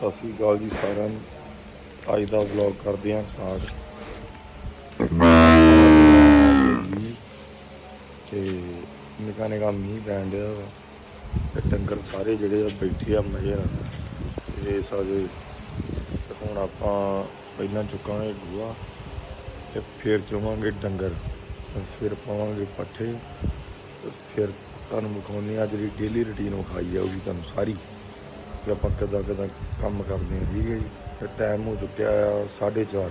ਸਤਿ ਸ੍ਰੀ ਅਕਾਲ ਜੀ ਸਾਰਿਆਂ ਨੂੰ। ਅੱਜ ਦਾ ਵਲੌਗ ਕਰਦੇ ਹਾਂ ਸਟਾਰਟ ਤੇ ਨਿਕਾ ਨਿਕਾ ਮੀਂਹ ਪੈਣ ਡਿਆ ਵਾ। ਤੇ ਡੰਗਰ ਸਾਰੇ ਜਿਹੜੇ ਆ ਬੈਠੇ ਆ ਮਜ਼ੇ ਨਾਲ। ਤੇ ਸਾਰੇ ਹੁਣ ਆਪਾਂ ਪਹਿਲਾਂ ਚੁੱਕਾਂਗੇ ਗੂਆ ਤੇ ਫਿਰ ਚੋਵਾਂਗੇ ਡੰਗਰ। ਫਿਰ ਪਾਵਾਂਗੇ ਪੱਠੇ। ਫਿਰ ਤੁਹਾਨੂੰ ਵਿਖਾਉਂਦੇ ਹਾਂ ਜਿਹੜੀ ਡੇਲੀ ਰੁਟੀਨ ਵਿਖਾਈ ਜਾਊਗੀ ਤੁਹਾਨੂੰ ਸਾਰੀ। ਕਿ ਆਪਾਂ ਕਿੱਦਾਂ ਕਿੱਦਾਂ ਕੰਮ ਕਰਦੇ ਹਾਂ, ਠੀਕ ਹੈ ਜੀ। ਤੇ ਟਾਈਮ ਹੋ ਚੁੱਕਿਆ ਆ 4:30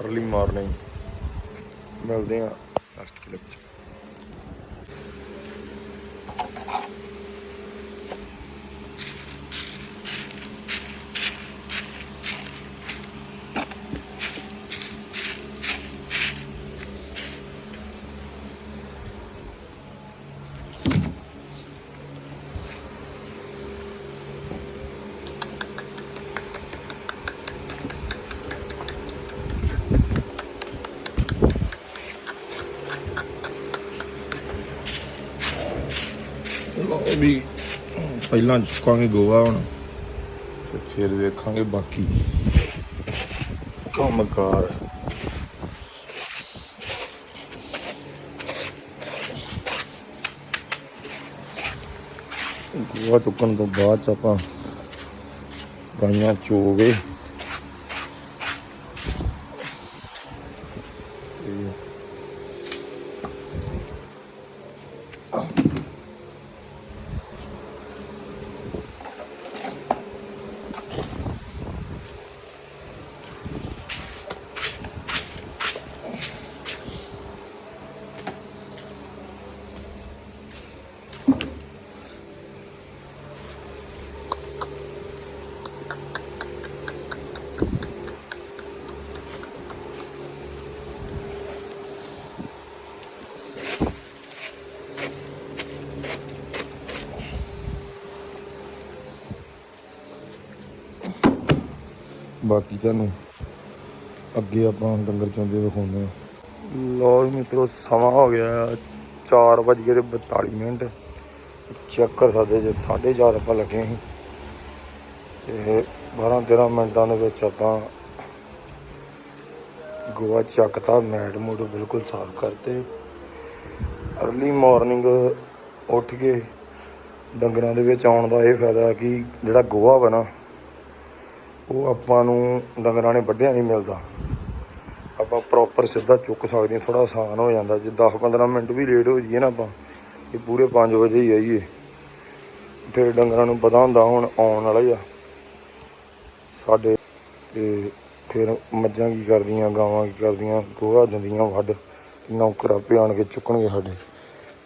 ਅਰਲੀ ਮਾਰਨਿੰਗ ਮਿਲਦੇ ਹਾਂ। ਨੈਕਸਟ ਕਲਿੱਪ 'ਚ ਲਓ ਵੀ ਪਹਿਲਾਂ ਚੁੱਕਾਂਗੇ ਗੋਆ ਹੁਣ। ਤੇ ਫਿਰ ਵੇਖਾਂਗੇ ਬਾਕੀ। ਕੰਮਕਾਰ। ਗੋਆ ਚੁੱਕਣ ਤੋਂ ਬਾਅਦ 'ਚ ਆਪਾਂ ਗਾਈਆਂ ਚੋਗੇ ਤੇ ਬਾਕੀ ਤੁਹਾਨੂੰ ਅੱਗੇ ਆਪਾਂ ਡੰਗਰ ਚੋਂਦੇ ਵਿਖਾਉਂਦੇ ਹਾਂ। ਲੋ ਮਿੱਤਰੋ, ਸਮਾਂ ਹੋ ਗਿਆ 4 ਵਜ ਕੇ ਤੇ 42 ਮਿੰਟ। ਚੈੱਕ ਕਰ ਸਕਦੇ ਜੇ 4:30 ਆਪਾਂ ਲੱਗੇ ਸੀ। ਤੇ 12 13 ਮਿੰਟਾਂ ਦੇ ਵਿੱਚ ਆਪਾਂ ਗੋਆ ਚੱਕਤਾ ਮੈਡ ਮੂਡ ਬਿਲਕੁਲ ਸਾਫ਼ ਕਰਤੇ। ਅਰਲੀ ਮਾਰਨਿੰਗ ਉੱਠ ਕੇ ਡੰਗਰਾਂ ਦੇ ਵਿੱਚ ਆਉਣ ਦਾ ਇਹ ਫਾਇਦਾ ਕਿ ਜਿਹੜਾ ਗੋਹਾ ਵਾ ਨਾ ਉਹ ਆਪਾਂ ਨੂੰ ਡੰਗਰਾਂ ਨੇ ਵੱਢਿਆ ਨਹੀਂ ਮਿਲਦਾ। ਆਪਾਂ ਪ੍ਰੋਪਰ ਸਿੱਧਾ ਚੁੱਕ ਸਕਦੇ ਹਾਂ ਥੋੜਾ ਆਸਾਨ ਹੋ ਜਾਂਦਾ। ਜੇ 10-15 ਮਿੰਟ ਵੀ ਲੇਟ ਹੋ ਜਾਈਏ ਨਾ ਆਪਾਂ, ਇਹ ਪੂਰੇ 5 ਵਜੇ ਹੀ ਆਈਏ। ਫਿਰ ਡੰਗਰਾਂ ਨੂੰ ਪਤਾ ਹੁੰਦਾ ਹੁਣ ਆਉਣ ਵਾਲਾ ਹੀ ਆ। ਸਾਡੇ ਤੇ ਫਿਰ ਮੱਝਾਂ ਕੀ ਕਰਦੀਆਂ, ਗਾਵਾਂ ਕੀ ਕਰਦੀਆਂ ਗੋਹਾ ਦਿੰਦੀਆਂ ਵੱਢ ਨੌਕਰ ਆਪੇ ਆਣ ਕੇ ਚੁੱਕਣਗੇ ਸਾਡੇ।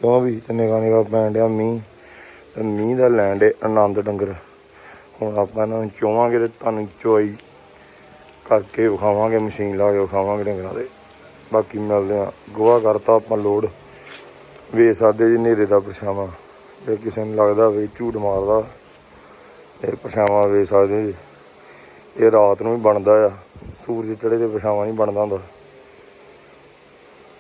ਕਿਉਂ ਵੀ ਤੇ ਨਿਗਾ ਨਿਗਾ ਪੈਣ ਡਿਆ ਮੀਂਹ, ਤੇ ਮੀਂਹ ਦਾ ਲੈਣ ਡੇ ਆਨੰਦ ਡੰਗਰ। ਹੁਣ ਆਪਾਂ ਇਹਨਾਂ ਨੂੰ ਚੋਵਾਂਗੇ ਤੇ ਤੁਹਾਨੂੰ ਚੋਈ ਕਰਕੇ ਵਿਖਾਵਾਂਗੇ, ਮਸ਼ੀਨ ਲਾ ਕੇ ਵਿਖਾਵਾਂਗੇ ਡੰਗਰਾਂ ਦੇ। ਬਾਕੀ ਮਿਲਦੇ ਆ ਗੋਹਾ ਕਰਤਾ ਆਪਾਂ ਲੋਡ ਵੇ ਸਾਡੇ ਜੀ ਨੇਰੇ ਦਾ ਪਰਛਾਵਾਂ। ਜੇ ਕਿਸੇ ਨੂੰ ਲੱਗਦਾ ਵੀ ਝੂਠ ਮਾਰਦਾ, ਇਹ ਪਰਛਾਵਾਂ ਵੇ ਸਕਦੇ ਜੀ। ਇਹ ਰਾਤ ਨੂੰ ਵੀ ਬਣਦਾ ਆ। ਸੂਰਜ ਚੜੇ ਤੇ ਪਰਛਾਵਾਂ ਨਹੀਂ ਬਣਦਾ ਹੁੰਦਾ।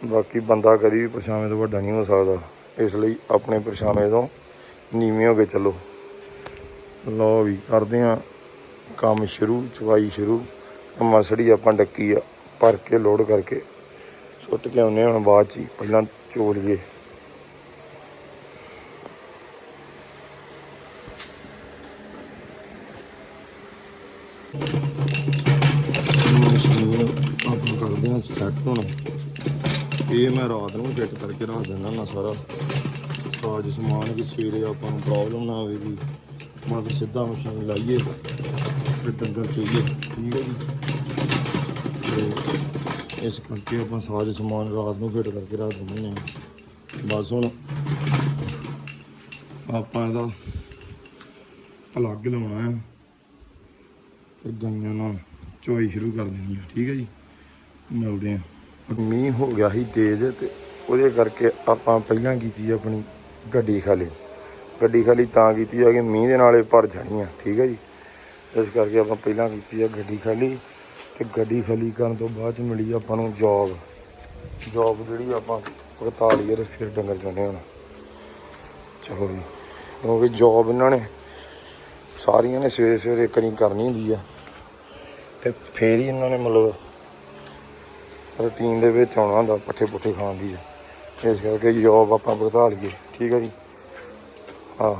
ਬਾਕੀ ਬੰਦਾ ਕਦੀ ਵੀ ਪਰਛਾਵੇਂ ਤੋਂ ਵੱਡਾ ਨਹੀਂ ਹੋ ਸਕਦਾ। ਇਸ ਲਈ ਆਪਣੇ ਪਰਛਾਵੇਂ ਤੋਂ ਨੀਵੇਂ ਹੋ ਕੇ ਚੱਲੋ। ਲਓ ਵੀ ਕਰਦੇ ਆ ਕੰਮ ਸ਼ੁਰੂ ਚਵਾਈ ਸ਼ੁਰੂ। ਮਸੜੀ ਆਪਾਂ ਡੱਕੀ ਆ ਭਰ ਕੇ ਲੋਡ ਕਰਕੇ। ਸੁੱਟ ਕੇ ਆਉਨੇ ਹੁਣ ਬਾਅਦ ਚ ਹੀ, ਪਹਿਲਾਂ ਚੋ ਲਈਏ ਆਪਾਂ ਕਰਦੇ ਆ ਸੈੱਟ ਹੁਣ। ਇਹ ਮੈਂ ਰਾਤ ਨੂੰ ਫਿੱਟ ਕਰਕੇ ਰੱਖ ਦਿੰਦਾ ਨਾ ਸਾਰਾ। ਸਾਜ ਸਮਾਨ ਵੀ ਸਵੇਰੇ ਆਪਾਂ ਨੂੰ ਪ੍ਰੋਬਲਮ ਨਾ ਆਵੇਗੀ ਮਤਲਬ ਸਿੱਧਾ ਮਸ਼ੀਨ ਲਾਈਏ ਫਿਰ ਡੰਗਰ ਚੋਈਏ। ਠੀਕ ਹੈ ਜੀ। ਤੇ ਇਸ ਕਰਕੇ ਆਪਾਂ ਸਾਰੇ ਸਮਾਨ ਰਾਤ ਨੂੰ ਫਿੱਟ ਕਰਕੇ ਰੱਖ ਦਿੰਦੇ ਹਾਂ। ਬਸ ਹੁਣ ਆਪਾਂ ਇਹਦਾ ਅਲੱਗ ਲਾਉਣਾ ਹੈ ਤੇ ਗਾਈਆਂ ਨਾਲ ਚੋਈ ਸ਼ੁਰੂ ਕਰ ਦੇਣੀ ਹੈ। ਠੀਕ ਹੈ ਜੀ। ਮਿਲਦੇ ਹਾਂ। ਮੀਂਹ ਹੋ ਗਿਆ ਸੀ ਤੇਜ਼ ਤੇ ਉਹਦੇ ਕਰਕੇ ਆਪਾਂ ਪਹਿਲਾਂ ਕੀਤੀ ਆਪਣੀ ਗੱਡੀ ਖਾਲੀ। ਗੱਡੀ ਖਾਲੀ ਤਾਂ ਕੀਤੀ ਆ ਕਿ ਮੀਂਹ ਦੇ ਨਾਲੇ ਭਰ ਜਾਣੀ ਆ, ਠੀਕ ਹੈ ਜੀ? ਇਸ ਕਰਕੇ ਆਪਾਂ ਪਹਿਲਾਂ ਕੀਤੀ ਆ ਗੱਡੀ ਖਾਲੀ ਤੇ ਗੱਡੀ ਖਾਲੀ ਕਰਨ ਤੋਂ ਬਾਅਦ ਚ ਮਿਲੀ ਆਪਾਂ ਨੂੰ ਜੌਬ। ਜੌਬ ਜਿਹੜੀ ਆਪਾਂ ਭੁਗਤਾ ਲਈਏ ਤੇ ਫਿਰ ਡੰਗਰ ਚਾਹੁੰਦੇ ਹੁਣ। ਚਲੋ ਜੀ, ਕਿਉਂਕਿ ਜੌਬ ਇਹਨਾਂ ਨੇ ਸਾਰੀਆਂ ਨੇ ਸਵੇਰੇ ਸਵੇਰੇ ਇੱਕ ਨਹੀਂ ਕਰਨੀ ਹੁੰਦੀ ਆ। ਤੇ ਫੇਰ ਹੀ ਇਹਨਾਂ ਨੇ ਮਤਲਬ ਰੂਟੀਨ ਦੇ ਵਿੱਚ ਆਉਣਾ ਹੁੰਦਾ ਪੱਠੇ ਪੁੱਠੇ ਖਾਣ ਦੀ ਆ। ਇਸ ਕਰਕੇ ਜੋਬ ਆਪਾਂ ਵਧਾ ਲਈਏ, ਠੀਕ ਹੈ ਜੀ? ਹਾਂ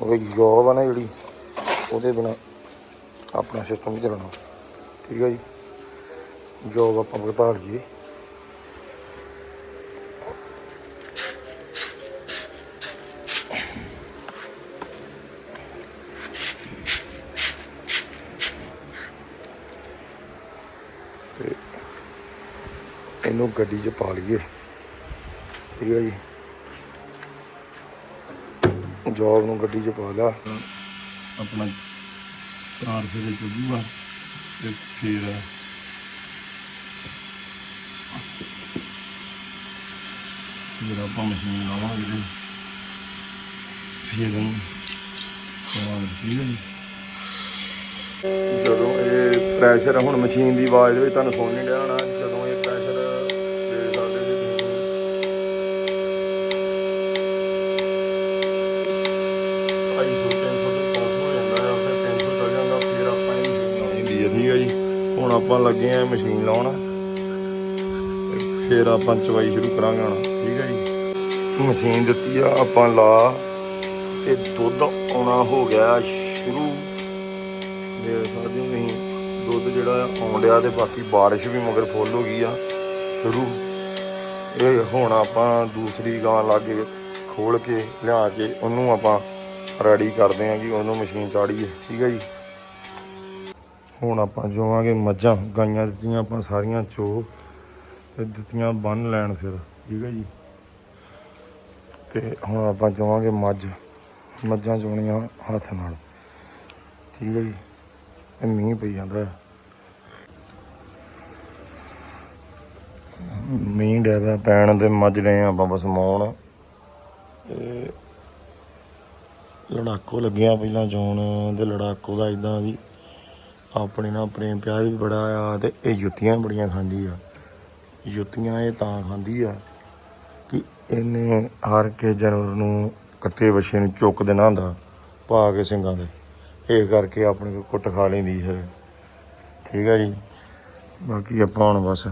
ਉਹ ਜੋਬ ਆ ਨਾ ਜਿਹੜੀ, ਉਹਦੇ ਬਿਨਾ ਆਪਣਾ ਸਿਸਟਮ ਨਹੀਂ ਚੱਲਣਾ ਠੀਕ ਹੈ ਜੀ? ਜੋਬ ਆਪਾਂ ਵਧਾ ਲਈਏ। ਇਹਨੂੰ ਗੱਡੀ 'ਚ ਪਾ ਲਈਏ। ਠੀਕ ਹੈ ਜੀ? ਜੋਬ ਨੂੰ ਗੱਡੀ 'ਚ ਪਾ ਲਿਆ। ਆਪਣਾ ਕਾਰ ਫਿਰ ਚੱਲੂਗਾ ਤੇ ਫਿਰ ਫਿਰ ਆਪਾਂ ਮਸ਼ੀਨ ਲਾਵਾਂਗੇ ਜੀ ਫਿਰ ਇਹਨੂੰ ਸਵਾਲ ਠੀਕ ਜਦੋਂ ਇਹ ਪ੍ਰੈਸ਼ਰ ਹੁਣ ਮਸ਼ੀਨ ਦੀ ਆਵਾਜ਼ ਦੇ ਵਿੱਚ ਤੁਹਾਨੂੰ ਸੁਣ ਨਹੀਂ ਡਿਆ ਹੋਣਾ ਜਦੋਂ ਇਹ ਪ੍ਰੈਸ਼ਰ ਦੇ ਸਾਡੇ ਦੇ ਆਈ ਸੋ ਟੈਂਸ਼ਨ ਤੋਂ ਪਾਸ ਹੋ ਜਾਂਦਾ ਹੈ ਫਿਰ ਟੈਂਸ਼ਨ ਚੱਲ ਜਾਂਦਾ ਫਿਰ ਆਪਾਂ ਇਹ ਮਸ਼ੀਨ ਲਾਉਣੀ ਹੁੰਦੀ ਹੈ ਠੀਕ ਹੈ ਜੀ ਹੁਣ ਆਪਾਂ ਲੱਗੇ ਆ ਮਸ਼ੀਨ ਲਾਉਣ। ਤੇ ਫਿਰ ਆਪਾਂ ਚਵਾਈ ਸ਼ੁਰੂ ਕਰਾਂਗੇ ਹੁਣ। ਠੀਕ ਹੈ ਜੀ? ਮਸ਼ੀਨ ਦਿੱਤੀ ਆ, ਆਪਾਂ ਲਾ ਤੇ ਦੁੱਧ ਆਉਣਾ ਹੋ ਗਿਆ ਸ਼ੁਰੂ। ਦੇਖ ਸਕਦੇ ਨਹੀਂ ਦੁੱਧ ਜਿਹੜਾ ਆ ਆਉਣ ਡਿਆ ਤੇ ਬਾਕੀ ਬਾਰਿਸ਼ ਵੀ ਮਗਰ ਫੁੱਲ ਹੋ ਗਈ ਆ, ਸ਼ੁਰੂ। ਇਹ ਹੁਣ ਆਪਾਂ ਦੂਸਰੀ ਗਾਂ ਲਾਗੇ ਖੋਲ ਕੇ ਲਿਆ ਕੇ ਉਹਨੂੰ ਆਪਾਂ ਰੈਡੀ ਕਰਦੇ ਆ ਕਿ ਉਹਨੂੰ ਮਸ਼ੀਨ ਚਾੜੀਏ। ਠੀਕ ਹੈ ਜੀ? ਹੁਣ ਆਪਾਂ ਜੋਵਾਂਗੇ ਮੱਝਾਂ। ਗਾਈਆਂ ਦਿੱਤੀਆਂ ਆਪਾਂ ਸਾਰੀਆਂ ਚੋ ਤੇ ਦਿੱਤੀਆਂ ਬੰਨ ਲੈਣ ਫਿਰ, ਠੀਕ ਹੈ ਜੀ? ਤੇ ਹੁਣ ਆਪਾਂ ਜੋਵਾਂਗੇ ਮੱਝ। ਮੱਝਾਂ ਚੋਣੀਆਂ ਹੱਥ ਨਾਲ। ਠੀਕ ਹੈ ਜੀ? ਇਹ ਮੀਂਹ ਪਈ ਜਾਂਦਾ। ਹੈ। ਮੀਂਹ ਡਿਆ ਪੈਣ ਤੇ ਮੱਝ ਰਹੇ ਆਪਾਂ ਬਸ ਮਾਉਣ ਤੇ ਲੜਾਕੋ ਲੱਗਿਆ ਪਹਿਲਾਂ ਚੋਣ ਤੇ ਲੜਾਕੋ ਦਾ ਇਦਾਂ ਵੀ ਆਪਣੇ ਨਾਲ ਪ੍ਰੇਮ ਪਿਆਰ ਵੀ ਬੜਾ ਆ ਤੇ ਇਹ ਜੁੱਤੀਆਂ ਬੜੀਆਂ ਖਾਂਦੀ ਆ। ਜੁੱਤੀਆਂ ਇਹ ਤਾਂ ਖਾਂਦੀ ਆ ਕਿ ਇਹਨੇ ਹਰ ਕੇ ਜਾਨਵਰ ਨੂੰ ਕੱਟੇ ਵਛੇ ਨੂੰ ਚੁੱਕ ਦੇਣਾ ਹੁੰਦਾ, ਪਾ ਕੇ ਸਿੰਘਾਂ ਦੇ। ਇਹ ਕਰਕੇ ਆਪਣੇ ਕੋਲ ਕੁੱਟ ਖਾ ਲੈਂਦੀ ਹੈ। ਠੀਕ ਹੈ ਜੀ। ਬਾਕੀ ਆਪਾਂ ਹੁਣ ਬਸ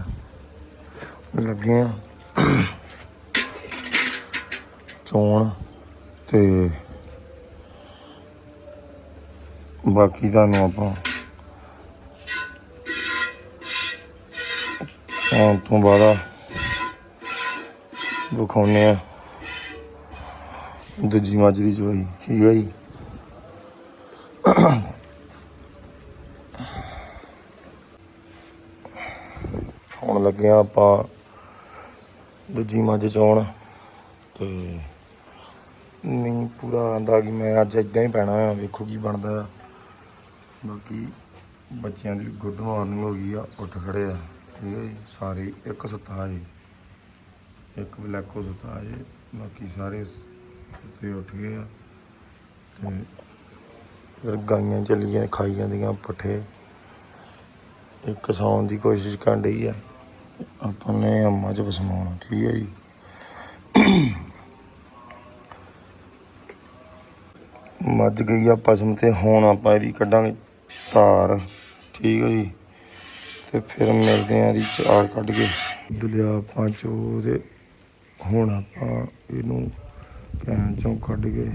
ਲੱਗੇ ਆ। ਚੋਣ ਤੇ ਬਾਕੀ ਤੁਹਾਨੂੰ ਆਪਾਂ ਆਉਣ ਤੋਂ ਬਾਅਦ ਵਿਖਾਉਂਦੇ ਆ। ਦੂਜੀ ਮੱਝ ਦੀ ਚਵਾਈ ਠੀਕ ਹੈ ਜੀ। ਹੁਣ ਲੱਗੇ ਆ ਆਪਾਂ, ਦੂਜੀ ਮੱਝ ਚੋਣ ਤੇ ਨਹੀਂ ਪੂਰਾ ਆਂਦਾ ਕਿ ਮੈਂ ਅੱਜ ਇਦਾਂ ਹੀ ਪੈਣਾ ਆ, ਵੇਖੋ ਕੀ ਬਣਦਾ ਆ। ਬਾਕੀ ਬੱਚਿਆਂ ਦੀ ਗੁੱਡ ਮਾਰਨਿੰਗ ਹੋ ਗਈ ਆ, ਉੱਠ ਖੜੇ ਆ। ਠੀਕ ਹੈ ਜੀ ਸਾਰੇ ਇੱਕ ਸੁੱਤਾ ਜੀ। ਇੱਕ ਬਲੈਕੋ ਸੁੱਤਾ ਜੀ। ਬਾਕੀ ਸਾਰੇ ਸੁੱਤੇ ਉੱਠ ਗਏ ਆ। ਤੇ ਫਿਰ ਗਾਈਆਂ ਚੱਲੀਆਂ, ਖਾਈ ਜਾਂਦੀਆਂ ਪੱਠੇ। ਇੱਕ ਸੌਣ ਦੀ ਕੋਸ਼ਿਸ਼ ਕਰ ਰਹੀ ਆ। ਆਪਾਂ ਨੇ ਆ ਮੱਝ ਵਸਮਾਉਣਾ ਠੀਕ ਹੈ ਜੀ। ਮੱਝ ਗਈ ਆ, ਪਸ਼ਮ ਤੇ ਹੁਣ ਆਪਾਂ ਇਹਦੀ ਕੱਢਾਂਗੇ ਤਾਰ। ਠੀਕ ਹੈ ਜੀ। ਤੇ ਫਿਰ ਮਿਲਦੇ ਆ ਇਹਦੀ ਚਾਰ ਕੱਢ ਕੇ। ਦੁੱਧ ਲਿਆ ਆਪਾਂ ਚੋ ਤੇ ਹੁਣ ਆਪਾਂ ਇਹਨੂੰ ਕੈਨ ਚੋਂ ਕੱਢ ਕੇ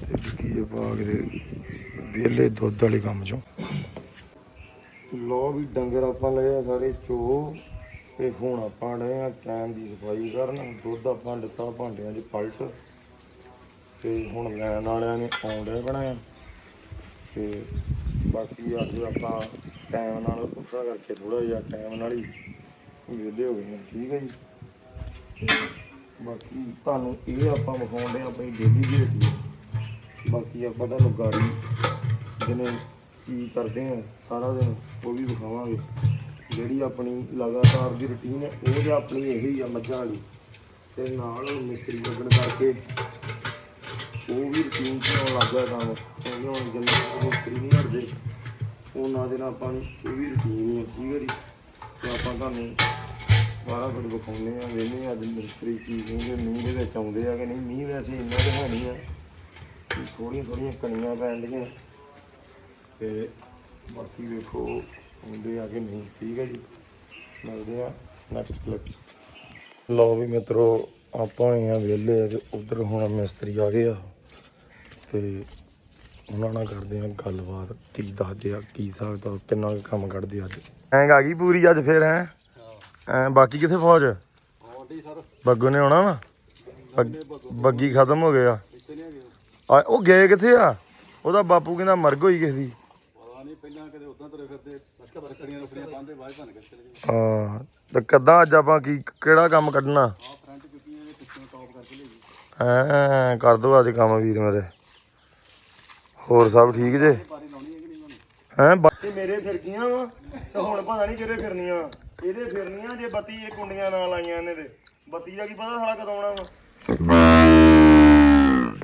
ਤੇ ਡਿੱਗੀ ਜੇ ਪਾ ਕੇ ਤੇ ਵਿਹਲੇ ਦੁੱਧ ਵਾਲੇ ਕੰਮ ਚੋਂ। ਲੋ ਵੀ ਡੰਗਰ ਆਪਾਂ ਲਏ ਆ ਸਾਰੇ ਚੋ ਤੇ ਹੁਣ ਆਪਾਂ ਡਏ ਆ ਕੈਨ ਦੀ ਸਫ਼ਾਈ ਕਰਨ। ਦੁੱਧ ਆਪਾਂ ਲਿੱਤਾ ਭਾਂਡਿਆਂ 'ਚ ਪਲਟ ਤੇ ਹੁਣ ਲੈਣ ਵਾਲਿਆਂ ਨੇ ਆਉਂਦੇ ਬਣਾਇਆ। ਤੇ ਬਾਕੀ ਅੱਜ ਆਪਾਂ ਟਾਈਮ ਨਾਲ ਉੱਠਾ ਕਰਕੇ ਥੋੜਾ ਜਿਹਾ ਟਾਈਮ ਨਾਲ ਹੀ ਵਿਹਲੇ ਹੋ ਗਏ ਹਾਂ ਠੀਕ ਹੈ ਜੀ। ਬਾਕੀ ਤੁਹਾਨੂੰ ਇਹ ਆਪਾਂ ਵਿਖਾਉਂਦੇ ਆ ਆਪਣੀ ਡੇਲੀ ਦੀ ਰੁਟੀਨ ਬਾਕੀ ਆਪਾਂ ਤੁਹਾਨੂੰ ਗਾੜੀ ਦਿਨੇ ਕੀ ਕਰਦੇ ਆ ਸਾਰਾ ਦਿਨ ਉਹ ਵੀ ਵਿਖਾਵਾਂਗੇ। ਜਿਹੜੀ ਆਪਣੀ ਲਗਾਤਾਰ ਦੀ ਰੁਟੀਨ ਹੈ, ਉਹ ਤੇ ਆਪਣੀ ਇਹੀ ਆ ਮੱਝਾਂ ਵਾਲੀ। ਤੇ ਨਾਲ ਮਿਸਤਰੀ ਲੱਗਣ ਕਰਕੇ ਉਹ ਵੀ ਰੁਟੀਨ ਚ ਆਉਣ ਲੱਗ ਗਿਆ ਕੰਮ। ਕਿਉਂਕਿ ਹੁਣ ਜਿੰਨਾ ਮਿਸਤਰੀ ਨਹੀਂ ਹਟਦੇ। ਉਹਨਾਂ ਦੇ ਨਾਲ ਆਪਾਂ ਨੂੰ ਇਹ ਵੀ ਰੁਟੀਨ ਹੈ ਠੀਕ ਹੈ ਜੀ ਆਪਾਂ ਤੁਹਾਨੂੰ ਸਾਰਾ ਕੁਝ ਵਿਖਾਉਂਦੇ ਆ ਵੇਖਦੇ ਆ ਅੱਜ ਮਿਸਤਰੀ ਕੀ ਕਹਿੰਦੇ, ਮੀਂਹ ਦੇ ਵਿੱਚ ਆਉਂਦੇ ਆ ਕਿ ਨਹੀਂ? ਮੀਂਹ ਵੈਸੇ ਇੰਨਾ ਤਾਂ ਹੈ ਨਹੀਂ ਆ। ਥੋੜੀਆਂ ਥੋੜੀਆਂ ਕਣੀਆਂ ਪੈਣ ਡੀਆਂ। ਤੇ ਬਾਕੀ ਵੇਖੋ ਹੁੰਦੇ ਆ ਕਿ ਨਹੀਂ? ਠੀਕ ਹੈ ਜੀ। ਮਿਲਦੇ ਆ ਨੈਕਸਟ ਕਲਿੱਪ ਲਓ ਵੀ ਮਿੱਤਰੋ, ਆਪਾਂ ਹੋਏ ਆ ਵਿਹਲੇ ਆ ਤੇ ਉਧਰ ਹੁਣ ਮਿਸਤਰੀ ਆ ਗਏ ਆ। ਤੇ ਉਹਨਾਂ ਨਾਲ ਕਰਦੇ ਆ ਗੱਲਬਾਤ ਕੀ ਦੱਸਦੇ ਆ ਕੀ ਹਿਸਾਬ ਦਾ ਕਿੰਨਾ ਕੁ ਕੰਮ ਕੱਢਦੇ ਅੱਜ। ਐਂ ਆ ਗਈ ਪੂਰੀ ਅੱਜ ਫੇਰ ਹੈ? ਐ ਬਾਕੀ ਕਿੱਥੇ ਫੌਜ? ਬੱਗੂ ਨੇ ਆਉਣਾ ਵਾ? ਬੱਗ- ਬੱਗੀ ਖਤਮ ਹੋ ਗਿਆ ਆ? ਉਹ। ਗਏ ਕਿੱਥੇ ਆ? ਉਹਦਾ ਬਾਪੂ ਕਹਿੰਦਾ ਮਰਗ ਹੋਈ ਕਿਸੇ ਦੀ। ਪਤਾ ਨਹੀਂ ਪਹਿਲਾਂ ਕਦੇ ਉਦਾਂ ਤੁਰੇ ਫਿਰਦੇ ਬਸ ਕਬਰ ਕੜੀਆਂ ਰੁਪੜੀਆਂ ਪਾਉਂਦੇ ਬਾਅਦ ਭੰਨ ਕੇ ਚਲੇ ਗਏ ਹਾਂ ਤੇ ਕਦਾਂ ਅੱਜ ਆਪਾਂ ਕੀ ਕਿਹੜਾ ਕੰਮ ਕੱਢਣਾ? ਐ ਕਰ ਦੋ ਅੱਜ ਕੰਮ ਵੀਰ ਮੇਰੇ। ਹੋਰ ਸਭ ਠੀਕ ਜੇ? ਹੈ ਕਿ ਮੇਰੇ ਫਿਰ ਗਈਆਂ ਵਾ, ਤੇ ਹੁਣ ਪਤਾ ਨਹੀਂ ਕਿਹਦੇ ਫਿਰਨੀਆਂ। ਇਹਦੇ ਫਿਰਨੀਆਂ ਜੇ ਬੱਤੀ ਇਹ ਕੁੰਡੀਆਂ ਨਾਲ ਲਾਈਆਂ ਇਹਨੇ ਤੇ। ਬੱਤੀ ਦਾ ਕੀ ਪਤਾ ਸਾਲਾ ਕਦੋਂ ਆਉਣਾ ਵਾ?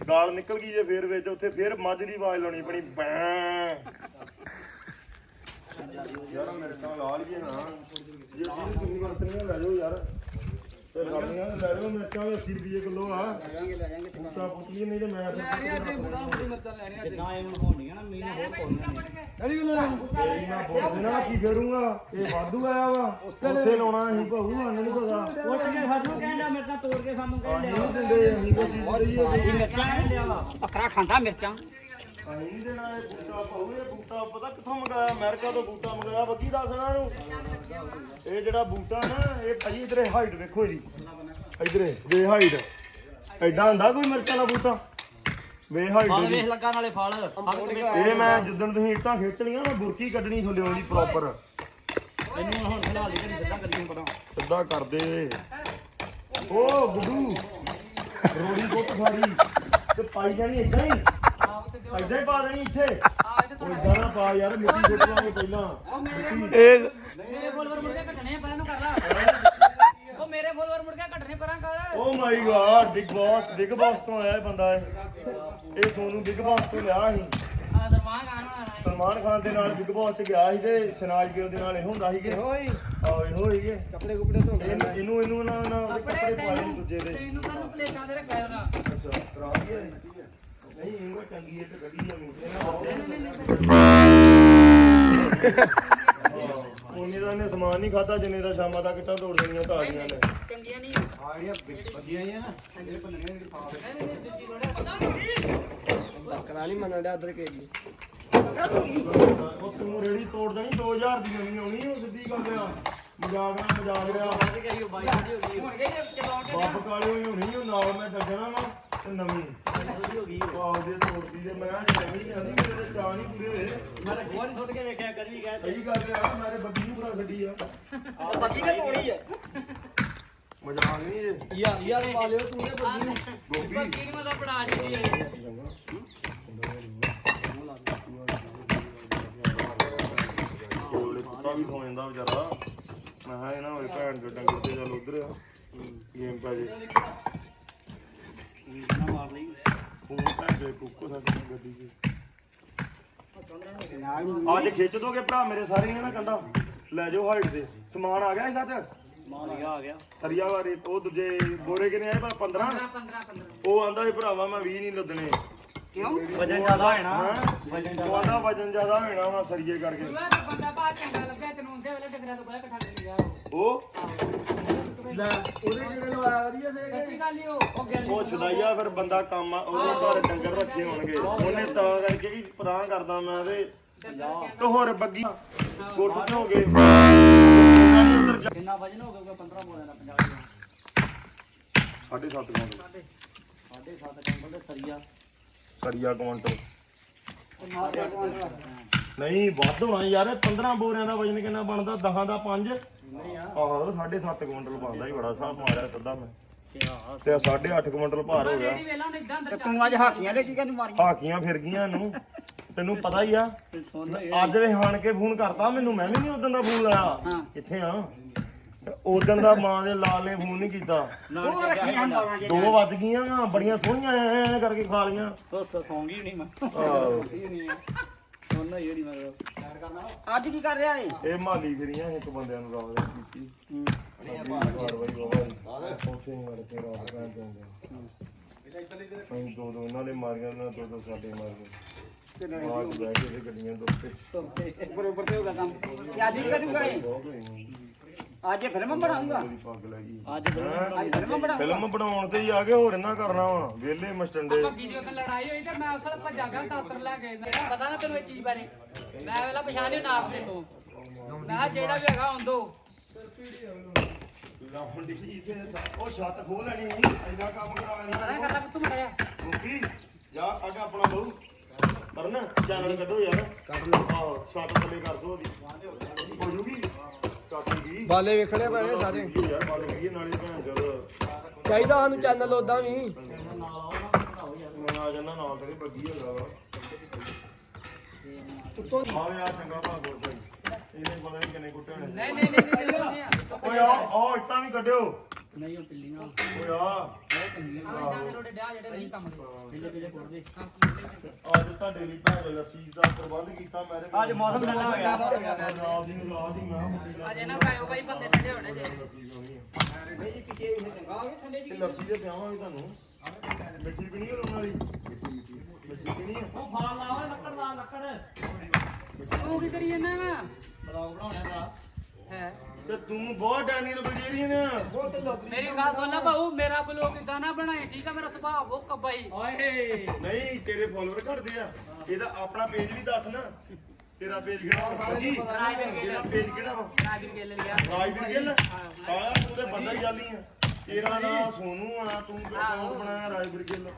ਗਾਲ ਨਿਕਲ ਗਈ ਜੇ ਫੇਰ ਵਿੱਚ, ਉੱਥੇ ਫੇਰ ਮੱਝ ਦੀ ਆਵਾਜ਼ ਲਾਉਣੀ ਪਣੀ, ਬੈਂ। ਯਾਰ, ਮੇਰੇ ਤਾਂ ਲਾ ਲਈਏ ਨਾ ਜੇ ਜਿਹਨੂੰ ਤੁਸੀਂ ਵਰਤਣੀਆਂ ਲੈ ਜਾਓ ਯਾਰ। ਤੇ ਲੜਨੀਆਂ ਲੈ ਜਾਓ ਮਿਰਚਾਂ 80 ਰੁਪਏ ਕਿਲੋ ਆ ਬੂਟਾ ਪੁੱਟੀਏ ਨਹੀਂ ਤੇ ਮੈਂ ਤੇਰੀ ਮੈਂ ਬੋਲ ਦੇਣਾ ਕੀ ਕਰੂੰਗਾ ਇਹ ਵਾਧੂ ਆਇਆ ਵਾ ਉੱਥੇ ਲਾਉਣਾ ਅਸੀਂ ਭਾਊ ਸਾਨੂੰ ਨਹੀਂ ਪਤਾ ਉੱਠ ਕੇ ਸਾਨੂੰ ਕਹਿੰਦਾ ਮਿਰਚਾਂ ਤੋੜ ਕੇ ਸਾਨੂੰ ਕਹਿੰਦੇ ਨਹੀਂ ਦਿੰਦੇ ਅਸੀਂ ਕੋਈ ਚੀਜ਼ ਮਿਰਚਾਂ ਬੱਕਰਾ ਖਾਂਦਾ ਮਿਰਚਾਂ। ਅਸੀਂ ਨਹੀਂ ਦੇਣਾ ਇਹ ਬੂਟਾ ਭਾਊ ਇਹ ਬੂਟਾ ਪਤਾ ਕਿੱਥੋਂ ਮੰਗਾਇਆ? ਅਮਰੀਕਾ ਤੋਂ ਬੂਟਾ ਮੰਗਾਇਆ ਬੱਗੀ ਦੱਸਣਾ ਨੂੰ। ਇਹ ਜਿਹੜਾ ਬੂਟਾ ਨਾ ਇਹ ਭਾਈ ਇਧਰੇ ਹਾਈਟ ਵੇਖੋ ਇਹਦੀ। ਇਧਰੇ ਵੇ ਹਾਈਟ ਐਡਾ ਹੁੰਦਾ ਕੋਈ ਮਿਰਚਾਂ ਦਾ ਬੂਟਾ? ਵੇ ਹਾਈਟ ਫਲ ਇਹਦੀ। ਵੇਖ ਲੱਗਾ ਨਾਲੇ ਫਲ। ਇਹ ਮੈਂ ਜਿੱਦਣ ਤੁਸੀਂ ਇੱਟਾਂ ਖਿੱਚ ਲੀਆਂ ਮੈਂ ਬੁਰਕੀ ਕੱਢਣੀ ਥੱਲੇ ਉਹਦੀ ਪ੍ਰੋਪਰ ਇਹਨੂੰ ਹੁਣ ਖਲਾ ਲਈ ਕਰੀ ਸਿੱਧਾ ਕਰੀ ਪਰਾਂ। ਸਿੱਧਾ ਕਰਦੇ ਓ ਗੁੱਡੂ ਰੋੜੀ ਕੁੱਟ ਸਾਰੀ। ਤੇ ਪਾਈ ਜਾਣੀ ਇਦਾਂ ਹੀ। ਇਦਾਂ ਹੀ ਪਾ ਦੇਣੀ ਇੱਥੇ। ਉਹ ਇਦਾਂ ਨਾ ਪਾ ਯਾਰ ਮਿੱਟੀ ਸੁੱਟ ਲਾਂਗੇ ਪਹਿਲਾਂ। ਇਹ ਮੇਰੇ ਫੋਲੋਵਰ ਮੁੜ ਕੇ ਘਟਣੇ ਪਰਾਂ ਨੂੰ ਕਰ ਲਾ। ਉਹ ਮੇਰੇ ਫੋਲੋਵਰ ਮੁੜ ਕੇ ਘਟਣੇ ਪਰਾਂ ਕਰ। ਓ my God Bigg Boss Bigg Boss ਤੋਂ ਆਇਆ ਇਹ ਬੰਦਾ ਇਹ। ਇਹ ਸੋਨੂੰ ਬਿਗ ਬਾਸ ਤੋਂ ਲਿਆ ਸੀ। ਸਲਮਾਨ ਖਾਨ ਦੇ ਨਾਲ ਬਿਗ ਬਾਸ ਚ ਗਿਆ ਸੀ ਤੇ ਸ਼ਨਾਜ ਗਿੱਲ ਦੇ ਨਾਲ ਇਹ ਹੁੰਦਾ ਸੀਗੇ ਹੋਈ ਆਹੋ ਇਹੋ ਹੀਗੇ ਕੱਪੜੇ ਕੁਪੜੇ ਧੋ ਇਹਨੂੰ ਇਹਨੂੰ ਨਾ ਨਾ ਉਹਦੇ ਕੱਪੜੇ ਪਾ ਲਏ ਦੂਜੇ ਦੇ। ਪਲੇਟਾਂ ਦੇ ਰੱਖਿਆ ਉਹਦਾ। ਅੱਛਾ ਕਰਾ ਦਿਆ ਜੀ ਨਹੀਂ ਇਹਨੂੰ ਚੰਗੀ ਹੈ ਤੇ ਗੱਡੀ ਆ ਮੂੰਹ ਉਹਨੇ ਦਾ ਇਹਨੇ ਸਮਾਨ ਨਹੀਂ ਖਾਦਾ ਜਿੰਨੇ ਦਾ ਸ਼ਾਮਾਂ ਤੱਕ ਇੱਟਾਂ ਤੋੜ ਦੇਣੀਆਂ ਤਾਜ਼ੀਆਂ ਨੇ ਚੰਗੀਆਂ ਨਹੀਂ ਆੜੀਆਂ ਵਧੀਆ ਹੀ ਆ ਨਾ ਇਹ ਭੰਨਣੀਆਂ ਜਿਹੜੀ ਸਾਫ਼ ਕਰਾ ਲਈ ਮੰਨਣ ਡਿਆ ਅਦਰ ਕੇ ਲਈ ਉਹ ਤੂੰ ਰੇੜੀ ਤੋੜ ਦੇਣੀ 2000 ਦੀ ਨਵੀਂ ਆਉਣੀ, ਉਹ ਸਿੱਧੀ ਗੱਲ ਆ। ਮਜ਼ਾਕ ਨਾਲ ਮਜ਼ਾਕ ਰਿਆ ਬਾਈ ਹੋ ਗਈ ਹੁਣ ਇਹ ਚਲਾਉਣ ਬੱਬ ਕਾਲੇ ਹੋਈ ਹੋਣੀ ਉਹ ਨਾਲ ਮੈਂ ਡੱਗਣਾ ਵਾ ਤੇ ਨਵੀਂ। ਹੋ ਗਈ ਆਹ ਜੇ ਤੋੜਦੀ ਤੇ ਮੈਂ ਅੱਜ ਨਵੀਂ ਆਂਦੀ ਮੇਰੇ ਤੇ ਚਾਹ ਨਹੀਂ ਪੂਰੇ ਹੋਏ। ਮੈਂ ਗੋਲ ਸੁੱਟ ਕੇ ਵੇਖਿਆ ਕਦੀ ਵੀ ਗਏ ਸਹੀ ਗੱਲ ਆ ਮੇਰੇ ਬੱਬੀ ਨੂੰ ਬੜਾ ਗੱਡੀ ਆ। ਬੱਗੀ ਕੇ ਤੋੜੀ ਹੈ ਮਜ਼ਾਕ ਨਹੀਂ ਇਹ। ਯਾਰ ਯਾਰ ਪਾ ਲਿਓ ਤੂੰ ਇਹ ਬੰਦੀ ਨੂੰ ਗੋਭੀ। ਬੱਗੀ ਨੂੰ ਮਤਲਬ ਪੜਾ ਦਿੱਤੀ ਹੈ। ਕੋਲੇ ਕੁੱਤਾ ਵੀ ਸੌ ਜਾਂਦਾ ਵਿਚਾਰਾ। ਮੈਂ ਕਿਹਾ ਇਹ ਨਾ ਹੋਏ ਭੈਣ ਜੋ ਡੰਗਰ ਤੇ ਚੱਲ ਉਧਰ ਆ। ਗੇਮ ਪੈ ਜੇ ਨਾ ਮਾਰ ਲਈ ਫੋਨ ਭੈਣ ਦੇ ਕੁੱਕੋ ਸਾਡੀ ਗੱਡੀ 'ਚ। ਅੱਜ ਖਿੱਚ ਦੋਗੇ ਭਰਾ ਮੇਰੇ ਸਾਰੇ ਨੇ ਨਾ ਕੰਦਾ ਲੈ ਜਾਓ ਹਾਈਟ ਤੇ। ਸਮਾਨ ਆ ਗਿਆ ਸੀ ਸੱਚ? ਮਾਰ ਗਿਆ ਆ ਗਿਆ। ਸਰੀਆ ਵਾਰੇ ਉਹ ਦੂਜੇ ਬੋਰੇ ਕਿਨੇ ਆਏ ਪਰ 15 15 15 ਉਹ ਆਂਦਾ ਸੀ ਭਰਾਵਾ ਮੈਂ 20 ਨਹੀਂ ਲੱਦਣੇ। ਕਿਉਂ? ਵਜਨ ਜ਼ਿਆਦਾ ਹੋਣਾ। ਹਾਂ। ਵਜਨ ਜ਼ਿਆਦਾ ਹੋਣਾ ਵਾ ਸਰੀਏ ਕਰਕੇ। ਪੂਰਾ ਤਾਂ ਬੰਦਾ ਬਾ ਚੰਗਾ ਲੱਗਾ ਤੈਨੂੰ ਉਹਦੇ ਵੇਲੇ ਟਕਰਾ ਤੋਂ ਬੜਾ ਇਕੱਠਾ ਕਰ ਗਿਆ ਉਹ। ਲੈ ਉਹਦੇ ਜਿਹੜੇ ਲਵਾਇਆ ਵਧੀਆ ਫੇਰ ਸੱਚੀ ਗੱਲ ਹੀ ਉਹ ਉਹ ਗਿਆ ਉਹ ਛਦਾਈਆ ਫਿਰ ਬੰਦਾ ਕੰਮ ਆ ਉਹਦੇ ਘਰ ਡੰਗਰ ਰੱਖੇ ਹੋਣਗੇ। ਉਹਨੇ ਤਾਂ ਕਰਕੇ ਵੀ ਪਰਾਂ ਕਰਦਾ ਮੈਂ ਤੇ। ਤੇ ਹੋਰ ਬੱਗੀ ਗੁੱਟ ਹੋ ਗਏ? ਕਿੰਨਾ ਵਜਨ ਹੋ ਗਿਆ 15 ਬੋਲਿਆਂ ਦਾ 50 ਦਾ ਸਾਢੇ ਸਾਢੇ 7 ਕੁਇੰਟਲ ਦੇ ਸਰੀਆ। ਸਰੀਆ ਕੁਇੰਟਲ ਨਹੀਂ ਵੱਧ ਹੋਣਾ ਯਾਰ 15 ਬੋਰਿਆਂ ਦਾ ਵਜਨ ਕਿੰਨਾ ਬਣਦਾ? 10 ਦਾ 5 ਨਹੀਂ ਆ। ਆਹੋ ਸਾਢੇ ਸੱਤ ਕੁਇੰਟਲ ਬਣਦਾ ਹੀ ਬੜਾ ਹਿਸਾਬ ਮਾਰਿਆ ਸਿੱਧਾ ਮੈਂ। ਤੇ ਆ ਸਾਢੇ 8 ਕੁਇੰਟਲ ਭਾਰ ਹੋ ਗਿਆ। ਜਿਹੜੀ ਵੇਲਾ ਹੁਣ ਇਦਾਂ ਅੰਦਰ ਤੂੰ ਅੱਜ ਹਾਕੀਆਂ ਦੇ ਕੀ ਕਰਨ ਮਾਰੀ ਹਾਕੀਆਂ ਫਿਰ ਗਈਆਂ ਇਹਨੂੰ। ਤੈਨੂੰ ਪਤਾ ਹੀ ਆ। ਸੁਣ ਅੱਜ ਵੇ ਹਾਣ ਕੇ ਫੋਨ ਕਰਤਾ ਮੈਨੂੰ ਮੈਂ ਵੀ ਨਹੀਂ ਉਦੋਂ ਦਾ ਫੋਨ ਲਾਇਆ। ਕਿੱਥੇ ਆ? ਉਦੋਂ ਦਾ ਮਾਂ ਦੇ ਲਾਲ ਨੇ ਫੋਨ ਨਹੀਂ ਕੀਤਾ। ਉਹ ਰੱਖੀਆਂ ਹੰਦਾਵਾਂ ਦੋ ਵੱਜ ਗਈਆਂ ਨਾ ਬੜੀਆਂ ਸੋਹਣੀਆਂ ਐ ਐ ਕਰਕੇ ਖਾ ਲੀਆਂ ਤੋ ਸੌਂਗੀ ਨਹੀਂ ਮੈਂ। ਆਹੋ। ਸੁਣ ਜਿਹੜੀ ਮੈਂ। ਅੱਜ ਕੀ ਕਰ ਰਿਹਾ ਏ? ਇਹ ਮਾਲੀ ਫਿਰੀਆਂ ਇੱਕ ਬੰਦਿਆਂ ਨੂੰ ਰਾਤ ਦੇ ਕੀਤੀ। ਕਾਰਵਾਈ ਬਾਬਾ ਜੀ। ਉੱਥੇ ਹੀ ਮਰ ਕੇ ਰਾਤ ਰਹਿਣ ਜਾਂਦੇ ਅਸੀਂ ਦੋ ਦੋ ਉਹਨਾਂ ਨੇ ਮਾਰੀਆਂ ਉਹਨਾਂ ਦੋ ਦੋ ਸਾਡੇ ਮਾਰੀਆਂ। ਆਹ ਬਹਿ ਕੇ ਤੇ ਗੱਡੀਆਂ ਦੇ ਉੱਤੇ ਉੱਪਰ ਉੱਪਰ ਤੇ ਹੋਗਾ ਕੰਮ। ਇਹ ਅੱਜ ਹੀ ਕਰੂੰਗਾ ਇਹ ਅੱਜ ਫਿਲਮ ਬਣਾਉਂਗਾ। ਉਹਦੀ ਪੱਗ ਲੈ ਗਈ। ਅੱਜ ਫਿਲਮ ਬਣਾ ਫਿਲਮ ਬਣਾਉਣ ਤੇ ਹੀ ਆ ਗਏ ਹੋਰ ਇਹਨਾਂ ਕਰਨਾ ਵਾ। ਵਿਹਲੇ ਮਸਟੰਡੇ। ਭੱਗੀ ਦੀ ਉਹ ਲੜਾਈ ਹੋਈ ਤੇ ਮੈਂ ਉਸ ਵੇਲੇ ਭੱਜਾ ਗਿਆ ਦਾਤਰ ਲੈ ਕੇ। ਮੈਂ ਕਿਹਾ ਪਤਾ ਨਾ ਤੈਨੂੰ ਇਹ ਚੀਜ਼ ਬਾਰੇ। ਮੈਂ ਵੇਲਾ ਪਛਾਣ ਲਿਆ ਨਾਪ ਦੇ ਤੋਂ। ਮੈਂ ਕਿਹਾ ਜਿਹੜਾ ਵੀ ਹੈਗਾ ਹੁੰਦੋ ਉਹ ਛੱਤ ਖੋਲ ਲੈਣੀ ਸੀ। ਇੰਨਾ ਕੰਮ ਕਰਾ ਲੈਣਾ। ਪਤਾ ਕਰਦਾ ਤੂੰ ਮੜਿਆ। ਮੁਕੀ ਜਾ ਅੱਗੇ ਆਪਣਾ ਬਹੂ। ਕਰਨ ਚੈਨਲ ਕੱਢੋ ਯਾਰ। ਕੱਢ ਲਓ ਆਹੋ ਛੱਤ ਥੱਲੇ ਕਰ ਦੋ ਉਹਦੀ। ਹੋ ਜੂਗੀ? ਬਾਲੇ ਵੇਖਣੇ ਪੈਣੇ ਸਾਰੇ ਕੀ ਯਾਰ ਬਾਲ ਗਈ ਨਾਲੇ ਭੈਣ ਚਲ ਚਾਹੀਦਾ ਸਾਨੂੰ ਚੈਨਲ ਉਦਾਂ ਵੀ ਮੈਂ ਆ ਜਾਣਾ ਨਾਲ ਤੇਰੇ ਬੱਗੀ ਹੈਗਾ ਵਾ ਆਵੇ ਆ ਚੰਗਾ ਭਾਗ ਹੋਰ ਭਾਈ ਇਹਨੇ ਪਤਾ ਨਹੀਂ ਕਿੰਨੇ ਕੁੱਟੇ ਹੋਣੇ ਨਹੀਂ ਨਹੀਂ ਨਹੀਂ ਨਹੀਂ ਨਹੀਂ ਆ ਓਏ ਆ ਆ ਇੱਟਾਂ ਵੀ ਕੱਢਿਓ ਨਹੀਂ ਉਹ ਪਿੱਲੀਆਂ। ਓਏ ਆ। ਦੇ ਰੋਡੇ ਡਿਆ ਜਿਹੜੇ ਨਹੀਂ ਕੰਮ ਦੇ। ਪਿੱਲੇ ਪਿੱਲੇ ਕੁੱਟਦੇ ਅੱਜ ਤੁਹਾਡੇ ਲਈ ਭੈਣ ਲੱਸੀ ਦਾ ਪ੍ਰਬੰਧ ਕੀਤਾ ਮੇਰੇ ਅੱਜ ਮੌਸਮ ਠੰਡਾ ਹੋ ਗਿਆ। ਨਾਲ ਦੀ ਨੂੰ ਲਾ ਦੀ ਮੈਂ ਮੁੰਡੀ ਲਾ ਅਜੇ ਨਾ ਪਾਇਓ ਬਾਈ ਬੰਦੇ ਠੰਡੇ ਹੋਣੇ ਜੇ। ਲੱਸੀ ਸੋਹਣੀ ਆ। ਨਹੀਂ ਪਿੱਛੇ ਇਹ ਚੰਗਾ ਹੋ ਗਿਆ ਠੰਡੇ ਤੇ ਲੱਸੀ ਦੇ ਪਿਆਵਾਂਗੇ ਤੁਹਾਨੂੰ। ਮਿੱਠੀ ਪੀਣੀ ਹੈ ਉਹਨਾਂ ਵਾਲੀ। ਮਿੱਠੀ ਪੀਣੀ ਹੈ ਉਹ ਫਾਲ ਲਾ ਓਏ ਲੱਕੜ ਲਾ ਲੱਕੜ। ਤੂੰ ਕੀ ਕਰੀ ਜਾਂਦਾ ਵਾ? ਬਲੌਗ ਬਣਾਉਣਾ ਦਾ ਹੈ? ਤੇ ਤੂੰ ਬਹੁਤ ਡੈਨੀਅਲ ਬਜੇਰੀਅਨ ਆ। ਬਹੁਤ ਮੇਰੀ ਗੱਲ ਸੁਣ ਲੈ ਬਾਹੂ ਮੇਰਾ ਬਲੋਗ ਗਾਣਾ ਬਣਾਏ ਠੀਕ ਆ? ਮੇਰਾ ਸੁਭਾਅ ਬਹੁਤ ਕੱਬਾਈ। ਓਏ। ਨਹੀਂ ਤੇਰੇ ਫਾਲੋਅਰ ਘਟਦੇ ਆ। ਇਹਦਾ ਆਪਣਾ ਪੇਜ ਵੀ ਦੱਸ ਨਾ। ਤੇਰਾ ਪੇਜ ਕਿਹੜਾ ਵਾ? ਜੀ ਰਾਜਵੀਰ ਗਿੱਲ। ਤੇਰਾ ਪੇਜ ਕਿਹੜਾ ਵਾ? ਰਾਜਵੀਰ ਗਿੱਲ ਲਿਆ। ਰਾਜਵੀਰ ਗਿੱਲ? ਸਾਲਾ ਤੂੰ ਤੇ ਬੰਦਾ ਹੀ ਜਾਲੀ ਆ। ਤੇਰਾ ਨਾਮ ਸੋਨੂ ਆ ਤੂੰ ਕਿਉਂ ਬਣਾਇਆ ਰਾਜਵੀਰ ਗਿੱਲ।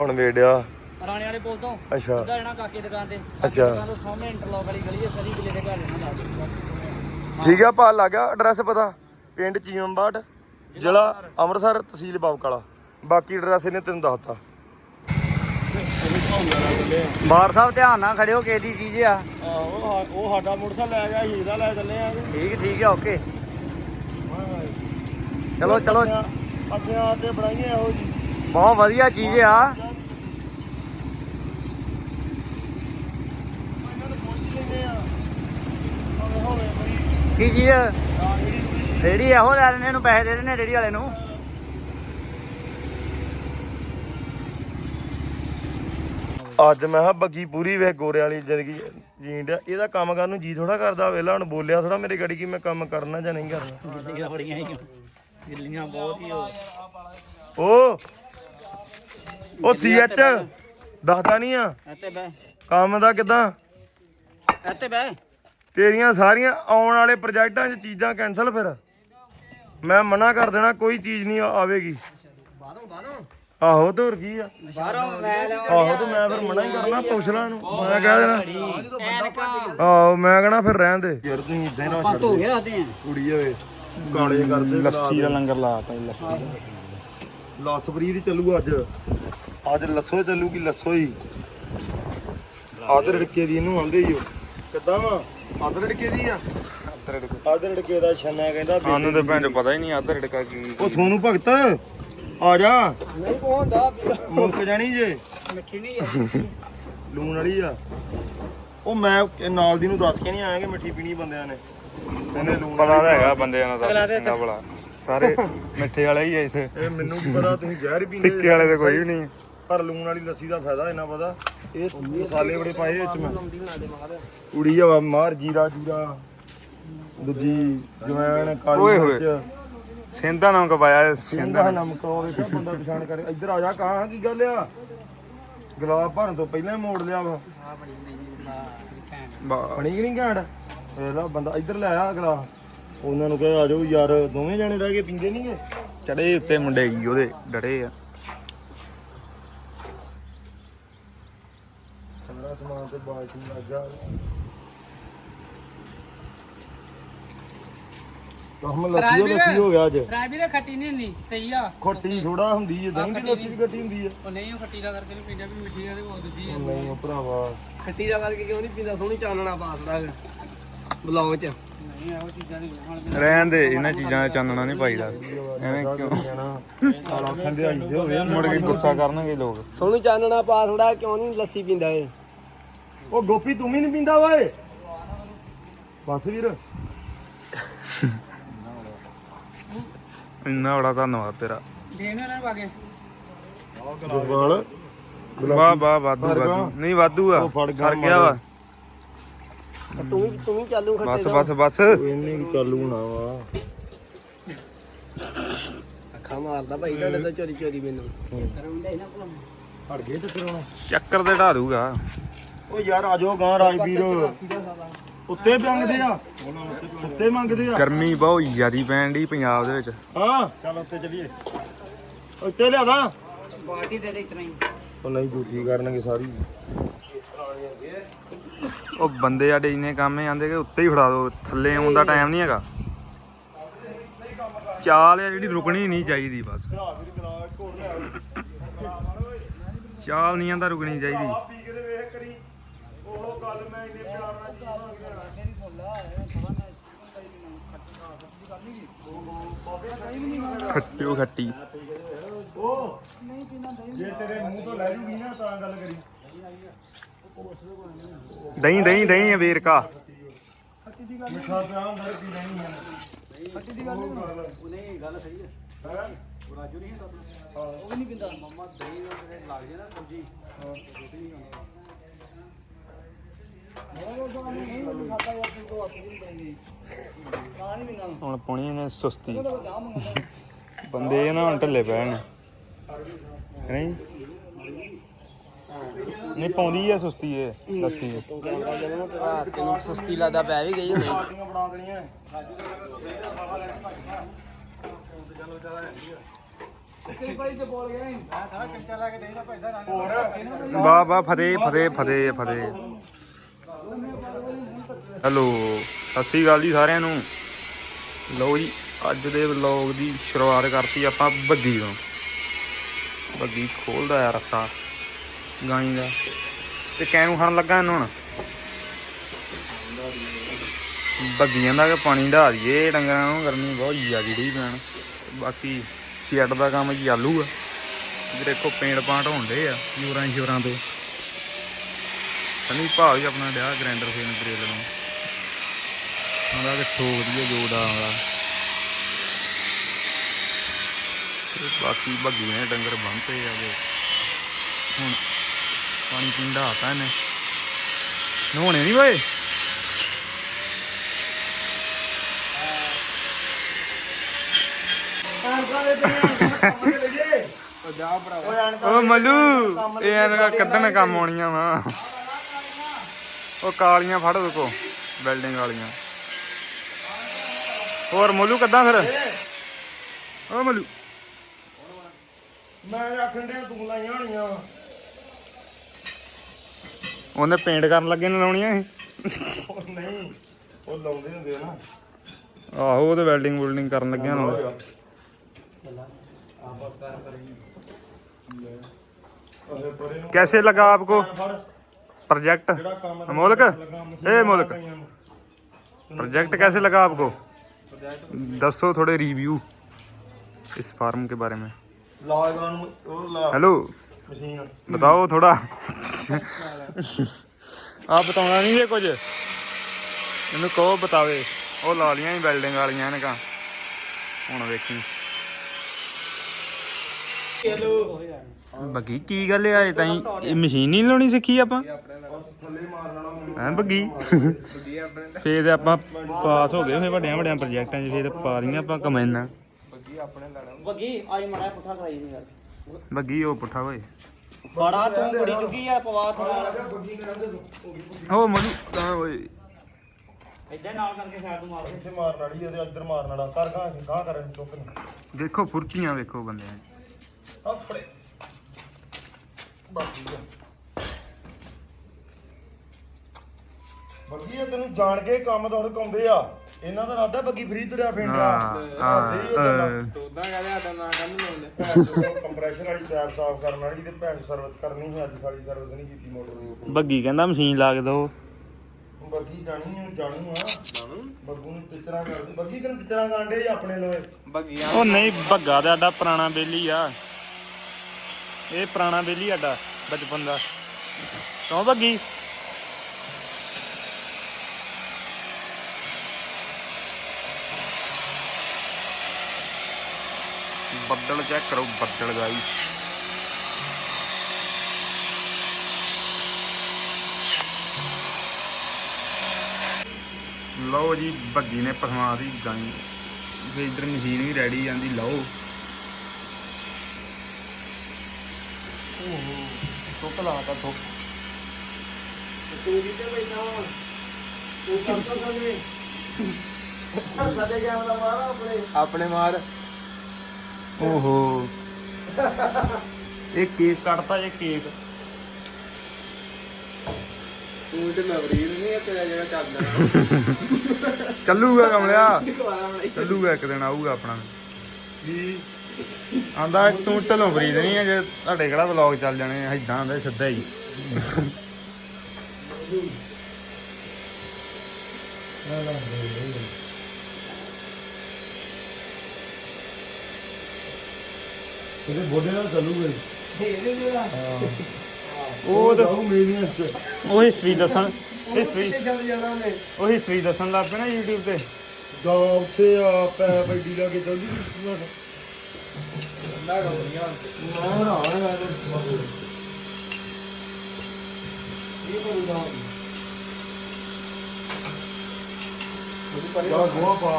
ਹੁਣ ਵੇੜਿਆ। ਰਾਣੇ ਵਾਲੇ ਪੁੱਲ ਤੋਂ। ਅੱਛਾ। ਸਿੱਧਾ ਜਾਣਾ ਕਾਕੇ ਦੀ ਦੁਕਾਨ ਤੇ। ਅੱਛਾ। ਦੁਕਾਨ ਤੋਂ ਸਾਹਮਣੇ ਇੰਟਰਲੌਕ ਵਾਲੀ ਗਲੀ ਹੈ ਸਰੀ ਕਿਲੇ ਦੇ ਘਰ ਜਾਣਾ ਲਾ ਦੇ ਠੀਕ ਆ ਪਾ ਲੱਗ ਗਿਆ ਐਡਰੈਸ ਪਤਾ। ਪਿੰਡ ਚੀਮਬਾਟ ਜ਼ਿਲ੍ਹਾ ਅੰਮ੍ਰਿਤਸਰ। ਤਹਿਸੀਲ ਬਾਬਕਾਲਾ। ਬਾਕੀ ਐਡਰੈਸ ਇਹਨੇ ਤੈਨੂੰ ਦੱਸਤਾ। ਬਾਰ ਸਾਹਿਬ ਧਿਆਨ ਨਾਲ ਖੜਿਓ ਕੇ ਦੀ ਚੀਜ਼ ਆ। ਆਹੋ ਉਹ ਸਾਡਾ ਮੋਟਰਸਾਈਕਲ ਲੈ ਗਿਆ ਹੀਰਾ ਲੈ ਚੱਲੇ ਆ। ਠੀਕ ਠੀਕ ਆ ਓਕੇ। ਚਲੋ ਚਲੋ। ਅੱਗੇ ਆ ਤੇ ਬਣਾਈਏ ਇਹੋ ਜੀ। ਬਹੁਤ ਵਧੀਆ ਚੀਜ਼ ਆ। ਕੀ ਚੀਜ਼ ਰੇੜੀ ਇਹੋ ਲੈ ਲੈਣੇ ਨੂੰ ਪੈਸੇ ਦੇ ਦੇਣੇ ਰੇੜੀ ਵਾਲੇ ਨੂੰ। ਅੱਜ ਮੈਂ ਕਿਹਾ ਬੱਗੀ ਪੂਰੀ ਵੇ ਗੋਰੇ ਵਾਲੀ ਜ਼ਿੰਦਗੀ ਜੀਣ ਡਿਆ ਇਹਦਾ ਕੰਮ ਕਰਨ ਨੂੰ ਜੀ ਥੋੜਾ ਕਰਦਾ ਵੇਲਾ ਹੁਣ ਬੋਲਿਆ ਥੋੜਾ ਮੇਰੇ ਗੜੀ ਕੀ ਮੈਂ ਕੰਮ ਕਰਨਾ ਜਾਂ ਨਹੀਂ ਕਰਨਾ। ਗਿੱਲੀਆਂ ਬੜੀਆਂ ਹੀ ਗਿੱਲੀਆਂ ਬਹੁਤ ਹੀ ਹੋ ਓ ਉਹ ਸੀਐਚ ਦੱਸਦਾ ਨਹੀਂ ਆ। ਇੱਥੇ ਬੈ ਕੰਮ ਦਾ ਕਿਦਾਂ? ਇੱਥੇ ਬੈ ਤੇਰੀਆਂ ਸਾਰੀਆਂ ਆਉਣ ਵਾਲੇ ਪ੍ਰੋਜੈਕਟਾਂ 'ਚ ਚੀਜ਼ਾਂ ਕੈਨਸਲ ਫਿਰ। ਮੈਂ ਮਨਾ ਕਰ ਦੇਣਾ ਕੋਈ ਚੀਜ਼ ਨਹੀਂ ਆਵੇਗੀ। ਬਾਹਰੋਂ ਬਾਹਰੋਂ ਆਹੋ ਤੇ ਹੋਰ ਕੀ ਆ? ਬਾਹਰੋਂ ਮੈਂ ਆਹੋ ਤੇ ਮੈਂ ਫਿਰ ਮਨਾ ਹੀ ਕਰਨਾ ਪੁੱਛ ਲਾਂ ਨੂੰ ਮੈਂ ਕਹਿ ਦੇਣਾ। ਆਹੋ ਮੈਂ ਕਹਣਾ ਫਿਰ ਰਹਿਣ ਦੇ। ਯਾਰ ਤੁਸੀਂ ਇਦਾਂ ਨਾ ਛੱਡ ਧੋ ਕੇ ਰੱਖਦੇ ਆ ਕੁੜੀ ਹੋਵੇ ਕਾਲੇ ਕਰਦੇ ਲੱਸੀ ਦਾ ਲੰਗਰ ਲਾਤਾ ਲੱਸੀ ਲਸਪਰੀ ਦੀ ਚੱਲੂ ਅੱਜ। ਅੱਜ ਲੱਸੋ ਚੱਲੂਗੀ ਲੱਸੋ ਹੀ। ਆਦਰ ਰੜਕੇ ਦੀ ਇਹਨੂੰ ਆਂਦੇ ਹੀ ਕਿੱਦਾਂ ਵਾ? ਆਦਰ ਰੜਕੇ ਦੀ ਆ। ਆਦਰ ਰੜਕੇ ਦਾ ਛੰਨਾ ਕਹਿੰਦਾ ਬੇਟੇ ਸਾਨੂੰ ਤੇ ਭੈਣ ਚੋਂ ਪਤਾ ਹੀ ਨਹੀਂ ਆਧਾ ਰੜਕਾ ਕੀ ਉਹ ਸੋਨੂ ਭਗਤ ਆ ਜਾ। ਨਹੀਂ ਪਹੁੰਚਦਾ ਮੁੱਕ ਜਾਣੀ ਜੇ। ਮਿੱਠੀ ਨਹੀਂ ਹੈ ਲੂਣ ਵਾਲੀ ਆ। ਉਹ ਮੈਂ ਇਹ ਨਾਲ ਦੀ ਨੂੰ ਦੱਸ ਕੇ ਨਹੀਂ ਆਇਆ ਕਿ ਮਿੱਠੀ ਪੀਣੀ ਬੰਦਿਆਂ ਨੇ। ਉਹਨੇ ਲੂਣ ਪਤਾ ਵਾਲੀ ਤਾਂ ਹੈਗਾ ਬੰਦਿਆਂ ਦਾ ਚੰਗਾ ਭਲਾ। ਸਾਰੇ ਮਿੱਠੇ ਵਾਲੇ ਹੀ ਐ ਇਹ ਮੈਨੂੰ ਕੀ ਪਤਾ ਤੁਸੀਂ ਜ਼ਹਿਰ ਹੀ ਪੀਂਦੇ ਟਿੱਕੇ ਵਾਲੇ ਤੇ ਕੋਈ ਵੀ ਨਹੀਂ। ਪਰ ਲੂਣ ਵਾਲੀ ਲੱਸੀ ਦਾ ਫਾਇਦਾ ਇਹਨਾਂ ਪਤਾ। ਇਹ ਮਸਾਲੇ ਬੜੇ ਪਾਏ ਵਿੱਚ ਮੈਂ। ਉੜੀ ਜਾਵਾ ਮਾਰ ਜੀਰਾ ਜੀਰਾ। ਦੂਜੀ ਜਵੈਣ ਕਾਲੀ ਓਏ ਹੋਏ। ਮਿਰਚ। ਸਿੰਧਾ ਨਾਮ ਕਵਾਇਆ ਸਿੰਦਾ ਨਮਕ। ਉਹ ਵੇਖਿਆ ਬੰਦਾ ਪਛਾਣ ਕਰੇ। ਇੱਧਰ ਆ ਜਾ ਕਾਂ ਕੀ ਗੱਲ ਆ? ਗੁਲਾਬ ਭਰਨ ਤੋਂ ਪਹਿਲਾਂ ਹੀ ਮੋੜ ਲਿਆ ਵਾ। ਬਣੀ ਕਿ ਨਹੀਂ ਘਾੜ ਇਹਦਾ ਬੰਦਾ ਇੱਧਰ ਲੈ ਆ ਅਗਲਾ। ਉਹਨਾਂ ਨੂੰ ਕਹੇ ਆ ਜਾਓ ਯਾਰ ਦੋਵੇਂ ਜਾਣੇ ਰਹਿ ਕੇ ਪੀਂਦੇ ਨਹੀਂਗੇ ਚੜੇ ਉੱਤੇ ਮੁੰਡੇ ਕੀ ਉਹਦੇ ਡੜੇ ਆ ਸਾਰਾ ਸਮਾਨ ਤੇ ਬਾਲਟੀ ਲੱਗਾ ਕੰਮ ਲੱਸੀ ਓ ਲੱਸੀ ਹੋ ਗਿਆ ਅੱਜ। ਰਾਜਵੀਰ ਖੱਟੀ ਨਹੀਂ ਹੁੰਦੀ ਸਹੀ ਆ। ਖੱਟੀ ਥੋੜਾ ਹੁੰਦੀ ਹੈ ਦਹੀਂ ਦੀ ਲੱਸੀ ਵੀ ਖੱਟੀ ਹੁੰਦੀ ਹੈ। ਉਹ ਨਹੀਂ ਉਹ ਖੱਟੀ ਦਾ ਕਰਕੇ ਨਹੀਂ ਪੀਂਦਾ ਵੀ ਮਿੱਠੀ ਦਾ ਤੇ ਬਹੁਤ ਦੂਜੀ ਆ। ਨਹੀਂ ਉਹ ਭਰਾਵਾ। ਖੱਟੀ ਦਾ ਕਰਕੇ ਕਿਉਂ ਨਹੀਂ ਪੀਂਦਾ? ਸੋਹਣੀ ਚਾਨਣਾ ਪਾਸਦਾ ਬਲੌਗ ਚ। ਨਹੀਂ ਇਹੋ ਚੀਜ਼ਾਂ ਦੀ ਹੁਣ ਰਹਿਣ ਦੇ ਇਹਨਾਂ ਚੀਜ਼ਾਂ ਦਾ ਚਾਨਣਾ ਨਹੀਂ ਪਾਈਦਾ। ਐਵੇਂ ਕਿਉਂ? ਸਾਲਾ ਖੰਡਿਆਈ ਦੇ ਹੋਵੇ। ਮੁੜ ਕੇ ਗੁੱਸਾ ਕਰਨਗੇ ਲੋਕ। ਸੋਹਣੀ ਚਾਨਣਾ ਪਾਸਦਾ ਕਿਉਂ ਨਹੀਂ ਲੱਸੀ ਪੀਂਦਾ ਏ ਉਹ ਗੋਪੀ ਤੂੰ ਵੀ ਨਹੀਂ ਪੀਂਦਾ ਓਏ? ਬਸ ਵੀਰ। ਇੰਨਾ ਬੜਾ ਧੰਨਵਾਦ ਤੇਰਾ। ਦੇਣ ਇਹਨਾਂ ਨੂੰ ਵਾਹ ਵਾਹ ਵਾਧੂ ਵਾਧੂ। ਨਹੀਂ ਵਾਧੂ ਆ। ਉਹ ਫੜ ਗਿਆ ਸਰ ਗਿਆ ਵਾ। ਤੂੰ ਵੀ ਤੂੰ ਵੀ ਚਾਲੂ ਖੱਟੇ ਬਸ ਬਸ ਬਸ। ਇੰਨੀ ਕੁ ਚਾਲੂ ਹੋਣਾ ਵਾ। ਅੱਖਾਂ ਮਾਰਦਾ ਭਾਈ ਤੁਹਾਡੇ ਤੋਂ ਚੋਰੀ ਚੋਰੀ ਮੈਨੂੰ। ਹਟ ਗਏ ਤੇ ਫਿਰ ਹੁਣ ਚੱਕਰ ਤੇ ਢਾ ਦੂਗਾ ਓ ਯਾਰ ਆ ਜਾਓ ਗਾਂ ਰਾਜਵੀਰ। ਉੱਤੇ ਮੰਗਦੇ ਆ। ਉੱਤੇ ਮੰਗਦੇ ਆ। ਗਰਮੀ ਬਹੁਤ ਜ਼ਿਆਦੀ ਪੈਣ ਦੀ ਪੰਜਾਬ ਦੇ ਵਿੱਚ। ਹਾਂ। ਚੱਲ ਉੱਤੇ ਚਲੀਏ। ਉੱਤੇ ਲਿਆਦਾ। ਬਾਲਟੀ ਦੇ ਦੇ ਇਤਨਾ ਹੀ। ਉਹ ਨਹੀਂ ਜੂਠੀ ਕਰਨਗੇ ਸਾਰੀ। ਉਹ ਬੰਦੇ ਸਾਡੇ ਇੰਨੇ ਕੰਮ ਜਾਂਦੇ ਕਿ ਉੱਤੇ ਹੀ ਫੜਾ ਦੋ ਥੱਲੇ ਆਉਣ ਦਾ ਟਾਈਮ ਨਹੀਂ ਹੈਗਾ। ਚਾਲ ਆ ਜਿਹੜੀ ਰੁਕਣੀ ਨਹੀਂ ਚਾਹੀਦੀ ਬਸ। ਚਾਲ ਨਹੀਂ ਆਂਦਾ ਰੁਕਣੀ ਚਾਹੀਦੀ ਪੀ ਕੇ ਤੇ ਵੇਖ ਕਰੀ ਉਹ ਗੱਲ ਮੈਂ ਇੰਨੇ ਪਿਆਰ ਨਾਲ ਖੱਟਿਓ ਖੱਟੀ। ਉਹ ਜੇ ਤੇਰੇ ਮੂੰਹ ਤੋਂ ਲੈ ਜੂਗੀ ਨਾ ਤਾਂ ਗੱਲ ਕਰੀ ਦਹੀਂ ਦਹੀਂ ਦਹੀਂ ਵੇਰਕਾ। ਮਿੱਠਾ ਪਿਆ ਹੁੰਦਾ ਤੇ ਪੀ ਹੈ ਫੱਟੀ ਦੀ ਗੱਲ ਨਹੀਂ ਗੱਲ ਸਹੀ ਹੈ ਹੈ ਰਾਜੂ ਨਹੀਂ ਹੁੰਦਾ ਉਹ ਵੀ ਨਹੀਂ ਪਿੰਦਾ। ਮੰਮਾ ਦਹੀਂ ਦਾ ਲੱਗ ਜੇ ਨਾ ਸਬਜੀ। ਹੁਣ ਪੁਣੀ ਨੇ ਸੁਸਤੀ। ਬੰਦੇ ਨਾ ਹੁਣ ਢੱਲੇ ਪੈਣ। ਨਹੀਂ? ਨਹੀਂ ਪਾਉਂਦੀ ਆ ਸੁਸਤੀ ਇਹ ਲੱਸੀ ਇਹ। ਤੂੰ ਕਹਿੰਦਾ ਜਦੋਂ ਤੇਰਾ ਤੈਨੂੰ ਸੁਸਤੀ ਲੱਗਦਾ ਪੈ ਵੀ ਗਈ ਹੋਣੀ। ਪਾਰਟੀਆਂ ਬਣਾ ਦੇਣੀਆਂ ਵਾਹ ਵਾਹ ਫਤਿਹ ਫਤਿਹ ਫਤਿਹ ਫਤਿਹ। ਹੈਲੋ, ਸਤਿ ਸ਼੍ਰੀ ਅਕਾਲ ਜੀ ਸਾਰਿਆਂ ਨੂੰ। ਲਓ ਜੀ, ਅੱਜ ਦੇ ਵਲੌਗ ਦੀ ਸ਼ੁਰੂਆਤ ਕਰਤੀ ਆਪਾਂ ਬੱਗੀ ਤੋਂ। ਬੱਗੀ ਖੋਲਦਾ ਆ ਰਸਾ ਗਾਈ ਦਾ। ਤੇ ਕੈਨੂੰ ਖਾਣ ਲੱਗਾ ਇਹਨੂੰ ਹੁਣ? ਬੱਗੀਆਂ ਦਾ ਪਾਣੀ ਢਾ ਦਈਏ, ਡੰਗਰਾਂ ਨੂੰ ਗਰਮੀ ਬਹੁਤ ਜ਼ਿਆਦੀ ਰਹੀ ਪੈਣ ਬਾਕੀ ਸ਼ੈੱਡ ਦਾ ਕੰਮ ਚਾਲੂ ਆ। ਇਧਰ ਦੇਖੋ ਪੇਂਟ ਪਾਂਟ ਹੁੰਦੇ ਆ ਯੂਰਾਂ ਸ਼ੂਰਾਂ ਤੋਂ। ਸਨੀ ਭਾਅ ਵੀ ਆਪਣਾ ਡਿਆ ਗ੍ਰੈਂਡਰ ਫੇਨ ਗ੍ਰੇਲ ਨੂੰ। ਉਹਦਾ ਕਿ ਠੋਕਦੀ ਹੈ ਜੋੜਾ ਆਉਂਦਾ ਤੇ ਬਾਕੀ ਬੱਗੀ ਨੇ ਡੰਗਰ ਬੰਨਤੇ ਆ ਤੇ ਹੁਣ ਪਾਣੀ ਪੀਂਦਾ ਹਤਾ ਇਹਨੇ। ਨਹਾਉਣੇ ਨਹੀਂ ਓਏ ਓ ਮਲੂ ਇਹ ਇਹਨਾਂ ਕੱਢਣ ਕੰਮ ਆਉਣੀਆਂ ਵਾ। ਉਹ ਕਾਲੀਆਂ ਫੜ ਕੋ ਬਿਲਡਿੰਗ ਵਾਲੀਆਂ ਹੋਰ ਮਲੂ ਕੱਦਾਂ ਫਿਰ ਓ ਮਲੂ ਮੈਂ ਆਖਣ ਡਿਆ ਤੂੰ ਲਾਈਆਂ ਹੋਣੀਆਂ ਵਾ ਉਹਨੇ ਪੇਂਟ ਕਰਨ ਲੱਗੇ ਨੇ ਲਾਉਣੀਆਂ ਸੀ ਉਹ ਨਹੀਂ ਉਹ ਲਾਉਂਦੇ ਹੁੰਦੇ ਆ ਨਾ ਆਹੋ ਉਹ ਤੇ ਵੈਲਡਿੰਗ ਵੁਲਡਿੰਗ ਕਰਨ ਲੱਗਿਆ ਨਾ ਅਸੇ ਪਰੇ ਨੂੰ कैसे लगा आपको ਫੜ प्रोजेक्ट ਜਿਹੜਾ ਕੰਮ मोलक ਲੱਗਾ ਮਸ਼ੀਨ ए मोलक ਕਈਆਂ ਨੂੰ। प्रोजेक्ट कैसे लगा आपको दसो थोड़े रिव्यू इस फार्म के बारे में ਲਾ ਇਹਨਾਂ ਨੂੰ ਉਹ ਲਾ हेलो ਮਸ਼ੀਨ बताओ थोड़ा आप बताना नहीं है कुछ ਇਹਨੂੰ ਕਹੋ ਬਤਾਵੇ ਉਹ ਲਾ ਲੀਆਂ ਹੀ ਬਿਲਡਿੰਗ ਵਾਲੀਆਂ ਨੇ ਕਾ ਹੁਣ ਵੇਖੀ ਬੱਗੀ ਕੀ ਗੱਲ ਆ ਇਹ ਤਾਈ ਇਹ ਮਸ਼ੀਨ ਨਹੀਂ ਲਾਉਣੀ ਸਿੱਖੀ ਆਪਾਂ? ਮੈਨੂੰ ਹੈਂ ਬੱਗੀ? ਫੇਰ ਆਪਾਂ ਪਾਸ ਹੋ ਗਏ ਫੇਰ ਵੱਡਿਆਂ ਵੱਡਿਆਂ ਪ੍ਰੋਜੈਕਟਾਂ 'ਚ ਫੇਰ ਪਾ ਦੀਆਂ ਆਪਾਂ ਕਮੈਨਾਂ। ਬੱਗੀ ਆਈ ਮੜਾ ਪੁੱਠਾ ਕਰਾਈ ਨਹੀਂ ਯਾਰ। ਬੱਗੀ ਉਹ ਪੁੱਠਾ ਓਏ। ਬੜਾ ਤੂੰ ਕੁੜੀ ਚੁੱਕੀ ਆ ਪਵਾ ਤੂੰ। ਹੋ ਮਜੂ ਤਾਂ ਓਏ। ਇੱਦਾਂ ਨਾਲ ਕਰਕੇ ਸਾਈਡ ਤੋਂ ਮਾਰ। ਇੱਥੇ ਮਾਰਨ ਵਾਲੀ ਉਹਦੇ ਇੱਧਰ ਮਾਰਨ ਵਾਲਾ। ਕਰ ਗਾਂ ਗਾਂ ਕਰਨ ਚੁੱਕ ਨੂੰ ਦੇਖੋ ਫੁਰਤੀਆਂ ਵੇਖੋ ਬੰਦਿਆਂ 'ਚ। ਆਪਣੇ ਬਾਕੀ ਆ। ਬੱਗੀ ਇਹ ਤੈਨੂੰ ਜਾਣ ਕੇ ਕੰਮ ਦੌੜ ਕਾਉਂਦੇ ਆ। ਇਹਨਾਂ ਦਾ ਰਾਦਾ ਬੱਗੀ ਫਰੀ ਤੁਰਿਆ ਫਿੰਡਿਆ ਹਾਂ ਹਾਂ ਤੋਦਾ ਕਹਿੰਦੇ ਸਾਡਾ ਨਾਂ ਕੰਮ ਲਾਉਂਦੇ ਕੰਪਰੈਸ਼ਰ ਵਾਲੀ ਪੈਰ ਸਾਫ਼ ਕਰਨ ਵਾਲੀ ਤੇ ਭੈਣ ਸਰਵਿਸ ਕਰਨੀ ਸੀ ਅੱਜ ਸਾਡੀ ਸਰਵਿਸ ਨਹੀਂ ਕੀਤੀ ਮੋਟਰ ਦੀ। ਬੱਗੀ ਕਹਿੰਦਾ ਮਸ਼ੀਨ ਲਾ ਕੇ ਦੋ। ਬੱਗੀ ਜਾਣੀ ਨੂੰ ਜਾਣੂ ਆ। ਬੱਗੂ ਨੂੰ ਟਿਚਰਾਂ ਕਰਦੇ ਬੱਗੀ ਤੈਨੂੰ ਟਿਚਰਾਂ ਕਾਂਡੇ ਆਪਣੇ ਲੋਏ ਬੱਗੀਆਂ ਉਹ ਨਹੀਂ ਬੱਗਾ ਤੇ ਸਾਡਾ ਪੁਰਾਣਾ ਬੇਲੀ ਆ। ਇਹ ਪੁਰਾਣਾ ਬੇਲੀ ਸਾਡਾ ਬਚਪਨ ਦਾ। ਕਿਉਂ ਭੱਗੀ? ਬੱਦਲ ਚੈੱਕ ਕਰੋ, ਬੱਦਲ ਗਾਈ ਲਓ ਜੀ ਬੱਗੀ ਨੇ ਪਸਵਾ ਦੀ ਗਾਈ। ਇਧਰ ਮਸ਼ੀਨ ਵੀ ਰੈਡੀ ਜਾਂਦੀ, ਲਓ। ਟੁੱਕ ਲਾਤਾ ਟੁੱਕ ਤੂੰ ਕਿੱਥੇ ਬੈਠਾ ਵਾ। ਤੂੰ ਕਰਤਾ ਸਾਡੇ ਸਾਡੇ ਗਿਆ ਦਾ ਮਾਰਾ ਆਪਣੇ। ਆਪਣੇ ਮਾਰ। ਓਹੋ। ਇਹ ਕੇਕ ਕੱਟਤਾ ਜੇ ਕੇਕ। ਤੂੰ ਤੇ ਨਵਰੀਰ ਨਹੀਂ ਹੈ ਤੇਰਾ ਜਿਹੜਾ ਚੱਲਦਾ। ਚੱਲੂਗਾ ਕਮਲਿਆ। ਚੱਲੂਗਾ ਇੱਕ ਦਿਨ ਆਊਗਾ ਆਪਣਾ। ਵੀ ਆਂਦਾ ਤੂੰ ਢਲੋਂ ਫਰੀਦ ਨਹੀਂ ਹੈ ਜੇ ਤੁਹਾਡੇ ਕਿਹੜਾ ਵਲੌਗ ਚੱਲ ਜਾਣੇ ਐਦਾਂ ਆਂਦਾ ਸਿੱਧਾ ਹੀ। ਇਹਦੇ ਬੋਡੇ ਨਾਲ ਚੱਲੂਗਾ ਇਹਦੇ ਜਿਹੜਾ ਉਹ ਤਾਂ ਉਹ ਮੇਰੀਆਂ ਚ। ਉਹ ਹਿਸਟਰੀ ਦੱਸਣ ਹਿਸਟਰੀ ਚੱਲ ਜਾਣਾ ਨੇ ਉਹ ਹਿਸਟਰੀ ਦੱਸਣ ਲੱਗ ਪਿਆ ਨਾ YouTube ਤੇ। ਦਾ ਉੱਥੇ ਆ ਪੈ ਬੈਡੀ ਲਾ ਕੇ ਚੱਲਦੀ ਸੀ। ਨਾ ਰੋਣੀਆਂ ਮੈਂ ਹਰਾਣ ਮੈਂ ਇਹ ਬਣੂਗਾ ਤਾਂ ਯਾ ਗੋਆ ਪਾ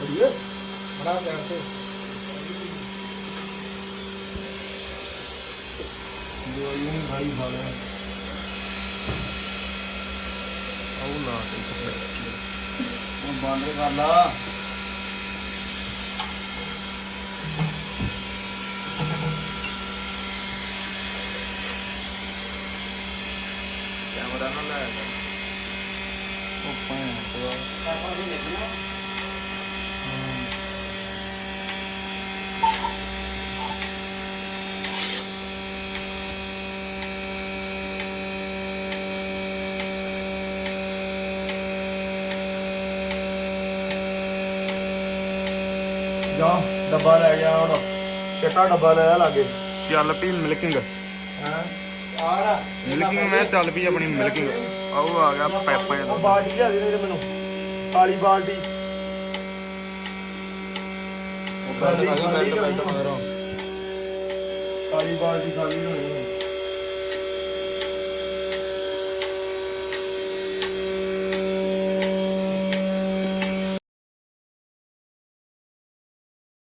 ਬੜੀਏ ਬੜਾ ਕਰਦੇ ਜੋ ਇਹ ਭਾਈ ਬਾਲਾ ਉਹ ਲਾ ਕੇ ਕੱਪੜੇ ਹੁਣ ਬੰਦ ਕਰ ਲਾ। ਕੈਮਰਾ ਨਾਲ ਲੈ ਉਹ ਆਪਾਂ ਵੀ ਜਾ ਡੱਬਾ ਲੈ ਗਿਆ ਹੁਣ। ਚਿੱਟਾ ਡੱਬਾ ਲੈ ਆ ਲਾਗੇ। ਚੱਲ ਪੀ ਮਿਲਕਿੰਗ ਹਾਂ? ਆਰਾ ਮਿਲਕਿੰਗ ਮੈਂ ਚੱਲ ਪਈ ਆਪਣੀ ਮਿਲਕਿੰਗ ਆਓ ਆ ਗਿਆ ਪੈਪਾਂ ਉਹ ਦਾ ਬਾਲਟੀ ਲਿਆ ਦੇ ਦੇ ਮੈਨੂੰ। ਕਾਲੀ ਬਾਲਟੀ। ਕਾਲੀ ਬਾਲਟੀ ਖਾਲੀ ਹੋਣੀ